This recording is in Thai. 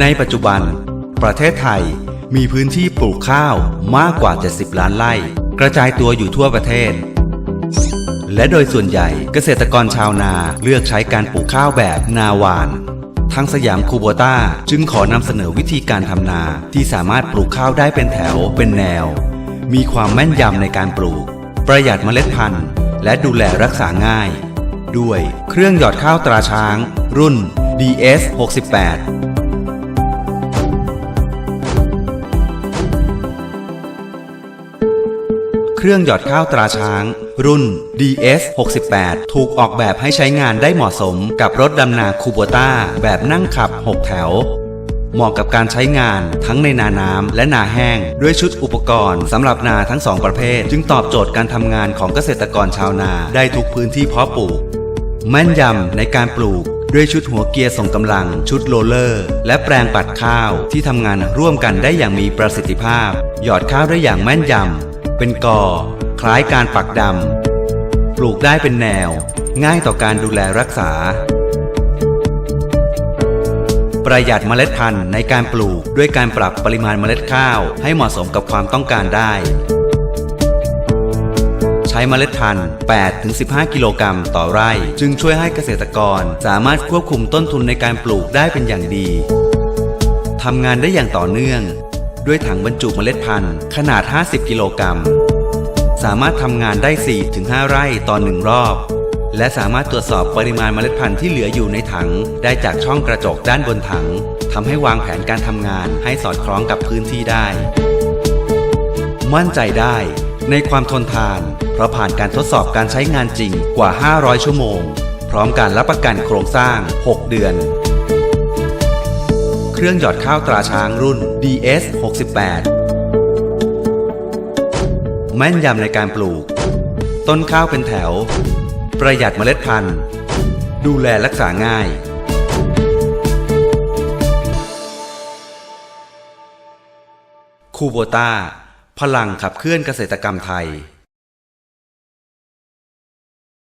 ในปัจจุบัน ประเทศไทยมีพื้นที่ปลูกข้าวมากกว่า 70 ล้านไร่ กระจายตัวอยู่ทั่วประเทศ และโดยส่วนใหญ่เกษตรกรชาวนาเลือกใช้การปลูกข้าวแบบนาหวานทางสยามคูโบต้าจึงขอนำเสนอวิธีการทำนาที่สามารถปลูกข้าวได้เป็นแถวเป็นแนว มีความแม่นยำในการปลูก ประหยัดเมล็ดพันธุ์ และดูแลรักษาง่าย ด้วยเครื่องหยอดข้าวตราช้าง รุ่น DS 68 เครื่องหยอดข้าวตราช้าง รุ่น DS 68ถูกออกแบบให้ใช้งานได้เหมาะสมกับรถดำนาคูโบต้าแบบนั่งขับ 6 แถว เหมาะกับการใช้งานทั้งในนาน้ำและนาแห้ง ด้วยชุดอุปกรณ์สำหรับนาทั้งสองประเภท จึงตอบโจทย์การทำงานของเกษตรกรชาวนาได้ทุกพื้นที่เพาะปลูก แม่นยำในการปลูกด้วยชุดหัวเกียร์ส่งกำลัง ชุดโรลเลอร์ และแปลงปัดข้าวที่ทำงานร่วมกันได้อย่างมีประสิทธิภาพ หยอดข้าวได้อย่างแม่นยำ เป็นกอ คล้ายการปักดำ ปลูกได้เป็นแนว ง่ายต่อการดูแลรักษา ประหยัดเมล็ดพันธุ์ในการปลูกด้วยการปรับปริมาณเมล็ดข้าวให้เหมาะสมกับความต้องการได้ ใช้เมล็ดพันธุ์ 8-15 กิโลกรัมต่อไร่ จึงช่วยให้เกษตรกรสามารถควบคุมต้นทุนในการปลูกได้เป็นอย่างดีทำงานได้อย่างต่อเนื่อง ด้วยถังบรรจุเมล็ดพันธุ์ขนาด 50 กิโลกรัม สามารถทำงานได้ 4-5 ไร่ต่อหนึ่งรอบ และสามารถตรวจสอบปริมาณเมล็ดพันธุ์ที่เหลืออยู่ในถัง ได้จากช่องกระจกด้านบนถังทำให้วางแผนการทำงานให้สอดคล้องกับพื้นที่ได้ มั่นใจได้ในความทนทาน เพราะผ่านการทดสอบการใช้งานจริงกว่า 500 ชั่วโมง พร้อมการรับประกันโครงสร้าง 6 เดือน รื่องหยอดข้าวตราช้างรุ่น DS 68แม่นยำในการปลูก ต้นข้าวเป็นแถว ประหยัดเมล็ดพันธุ์ ดูแลรักษาง่ายคูโบต้าพลังขับเคลื่อนเกษตรกรรมไทย